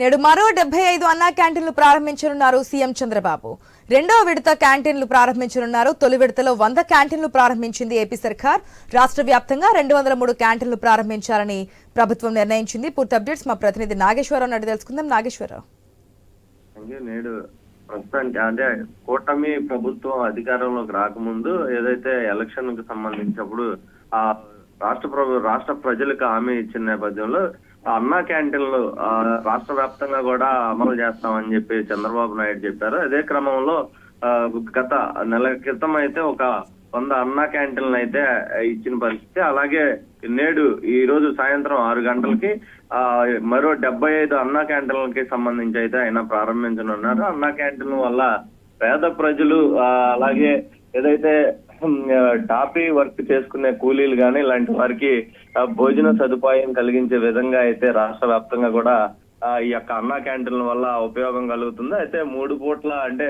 నేడు మరో డెబ్బై ఐదు అన్నా క్యాంటీన్లు ప్రారంభించనున్నారు సీఎం చంద్రబాబు. రెండో విడత క్యాంటీన్లు ప్రారంభించనున్నారు. తొలి విడతలో వంద క్యాంటీన్లు ప్రారంభించింది ఏపీ సర్కార్. రాష్ట్ర వ్యాప్తంగా రెండు వందల మూడు క్యాంటీన్లు ప్రారంభించాలని ప్రభుత్వం నిర్ణయించింది. పూర్తి అప్డేట్స్ మా ప్రతినిధి నాగేశ్వరరావు నాయుడు తెలుసుకుందాం. నాగేశ్వరరావు. నేడు ప్రస్తుతానికి అంటే కూటమి ప్రభుత్వం అధికారంలోకి రాకముందు ఏదైతే ఎలక్షన్కు సంబంధించినప్పుడు ఆ రాష్ట్ర ప్రభు రాష్ట్ర ప్రజలకు హామీ ఇచ్చిన నేపథ్యంలో ఆ అన్నా క్యాంటీన్లు ఆ, రాష్ట్ర వ్యాప్తంగా కూడా అమలు చేస్తామని చెప్పి చంద్రబాబు నాయుడు చెప్పారు. అదే క్రమంలో ఆ, గత నెల క్రితం అయితే ఒక వంద అన్నా క్యాంటీన్లు అయితే ఇచ్చిన పరిస్థితి. అలాగే నేడు ఈ రోజు సాయంత్రం ఆరు గంటలకి ఆ మరో డెబ్బై ఐదు అన్నా క్యాంటీన్లకి సంబంధించి అయితే ఆయన ప్రారంభించనున్నారు. అన్నా క్యాంటీన్ వల్ల పేద ప్రజలు ఆ, అలాగే ఏదైతే టాపీ వర్క్ చేసుకునే కూలీలు కానీ ఇలాంటి వారికి భోజన సదుపాయం కలిగించే విధంగా అయితే రాష్ట్ర వ్యాప్తంగా కూడా ఈ యొక్క అన్నా క్యాంటీన్ల వల్ల ఉపయోగం కలుగుతుంది. అయితే మూడు పూట్ల అంటే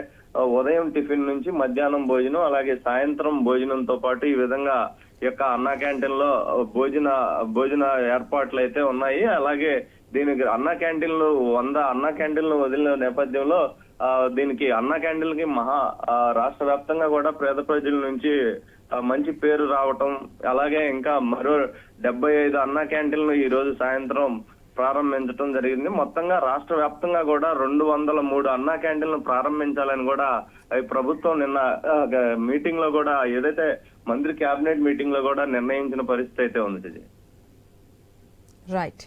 ఉదయం టిఫిన్ నుంచి మధ్యాహ్నం భోజనం అలాగే సాయంత్రం భోజనంతో పాటు ఈ విధంగా ఈ యొక్క అన్నా క్యాంటీన్లో భోజన భోజన ఏర్పాట్లు అయితే ఉన్నాయి. అలాగే దీనికి అన్నా క్యాంటీన్లు వంద అన్నా క్యాంటీన్లు వదిలిన నేపథ్యంలో ఆ, దీనికి అన్నా క్యాంటీన్లకి మహా రాష్ట్ర వ్యాప్తంగా కూడా పేద ప్రజల నుంచి మంచి పేరు రావటం అలాగే ఇంకా మరో డెబ్బై ఐదు అన్నా క్యాంటీన్లు ఈ రోజు సాయంత్రం ప్రారంభించడం జరిగింది. మొత్తంగా రాష్ట్ర వ్యాప్తంగా కూడా రెండు వందల మూడు అన్నా క్యాంటీన్లు ప్రారంభించాలని కూడా ఈ ప్రభుత్వం నిన్న మీటింగ్లో కూడా ఏదైతే మంత్రి కేబినెట్ మీటింగ్లో కూడా నిర్ణయించిన పరిస్థితి అయితే ఉంది రైట్